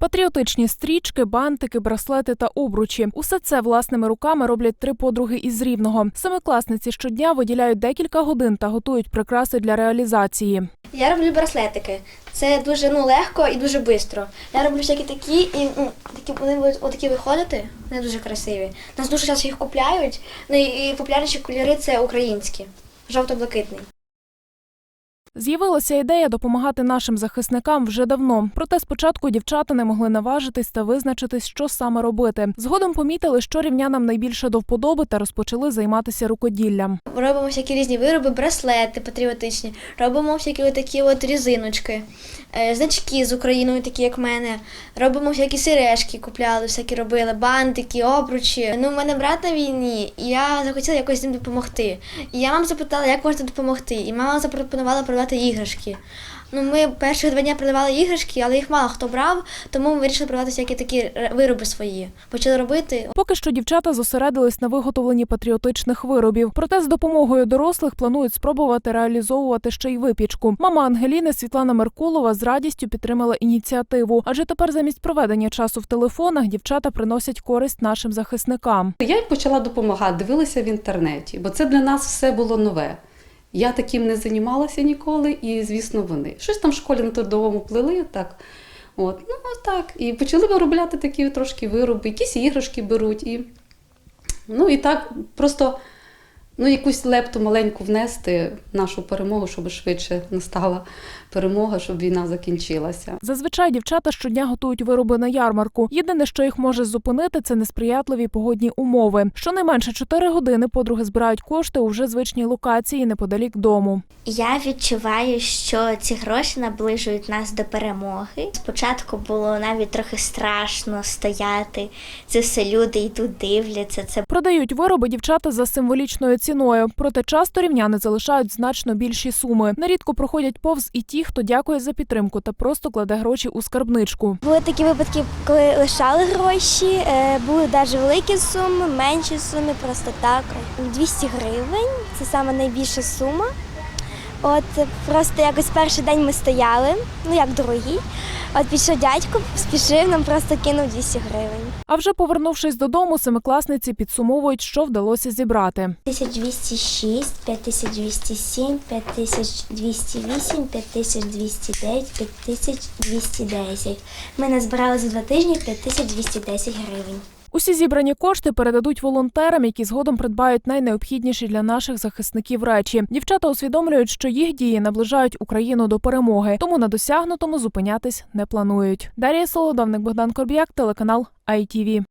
Патріотичні стрічки, бантики, браслети та обручі. Усе це власними руками роблять три подруги із рівного. Семикласниці щодня виділяють декілька годин та готують прикраси для реалізації. Я роблю браслетики. Це дуже ну, легко і дуже швидко. Я роблю всякі такі, і ну, такі, вони будуть отакі виходити, вони дуже красиві. Нас дуже часто їх купляють. Ну і популярніші кольори це українські, жовто-блакитний. З'явилася ідея допомагати нашим захисникам вже давно. Проте спочатку дівчата не могли наважитись та визначитись, що саме робити. Згодом помітили, що рівнянам найбільше до вподоби та розпочали займатися рукоділлям. Робимо всякі різні вироби, браслети патріотичні, робимо всякі такі от різиночки, е, значки з Україною, такі як мене. Робимо всякі сережки, купляли, всякі робили, бантики, обручі. Ну, в мене брат на війні, і я захотіла якось ним допомогти. І я маму запитала, як можна допомогти. І мама запропонувала продавати іграшки. Ну, ми перших два дні продавали іграшки, але їх мало хто брав, тому ми вирішили продавати всякі такі вироби свої. Почали робити. Поки що дівчата зосередились на виготовленні патріотичних виробів. Проте з допомогою дорослих планують спробувати реалізовувати ще й випічку. Мама Ангеліни Світлана Меркулова з радістю підтримала ініціативу, адже тепер замість проведення часу в телефонах дівчата приносять користь нашим захисникам. Я й почала допомагати, дивилася в інтернеті, бо це для нас все було нове. Я таким не займалася ніколи, і, звісно, вони. Щось там в школі на трудовому плили, так. От, ну так. І почали виробляти такі трошки вироби, якісь іграшки беруть. І, ну і так, просто ну, якусь лепту маленьку внести в нашу перемогу, щоб швидше настала перемога, щоб війна закінчилася. Зазвичай дівчата щодня готують вироби на ярмарку. Єдине, що їх може зупинити, це несприятливі погодні умови. Щонайменше 4 години подруги збирають кошти у вже звичній локації неподалік дому. Я відчуваю, що ці гроші наближують нас до перемоги. Спочатку було навіть трохи страшно стояти. Це все люди йдуть, дивляться. Це Продають вироби дівчата за символічною ціною, проте часто рівняни залишають значно більші суми. Нерідко проходять повз і ті, хто дякує за підтримку та просто кладе гроші у скарбничку. Були такі випадки, коли лишали гроші, е, були навіть великі суми, менші суми, просто так. 200 гривень це саме найбільша сума. От просто якось перший день ми стояли, ну як другий. От пішов дядько, спішив, нам просто кинув 200 гривень. А вже повернувшись додому, семикласниці підсумовують, що вдалося зібрати. 1206, 5207, 5208, 5209, 5210. Ми назбирали за два тижні 5210 гривень. Усі зібрані кошти передадуть волонтерам, які згодом придбають найнеобхідніші для наших захисників речі. Дівчата усвідомлюють, що їх дії наближають Україну до перемоги, тому на досягнутому зупинятись не планують. Дарія Солодовник, Богдан Корб'як, телеканал ITV.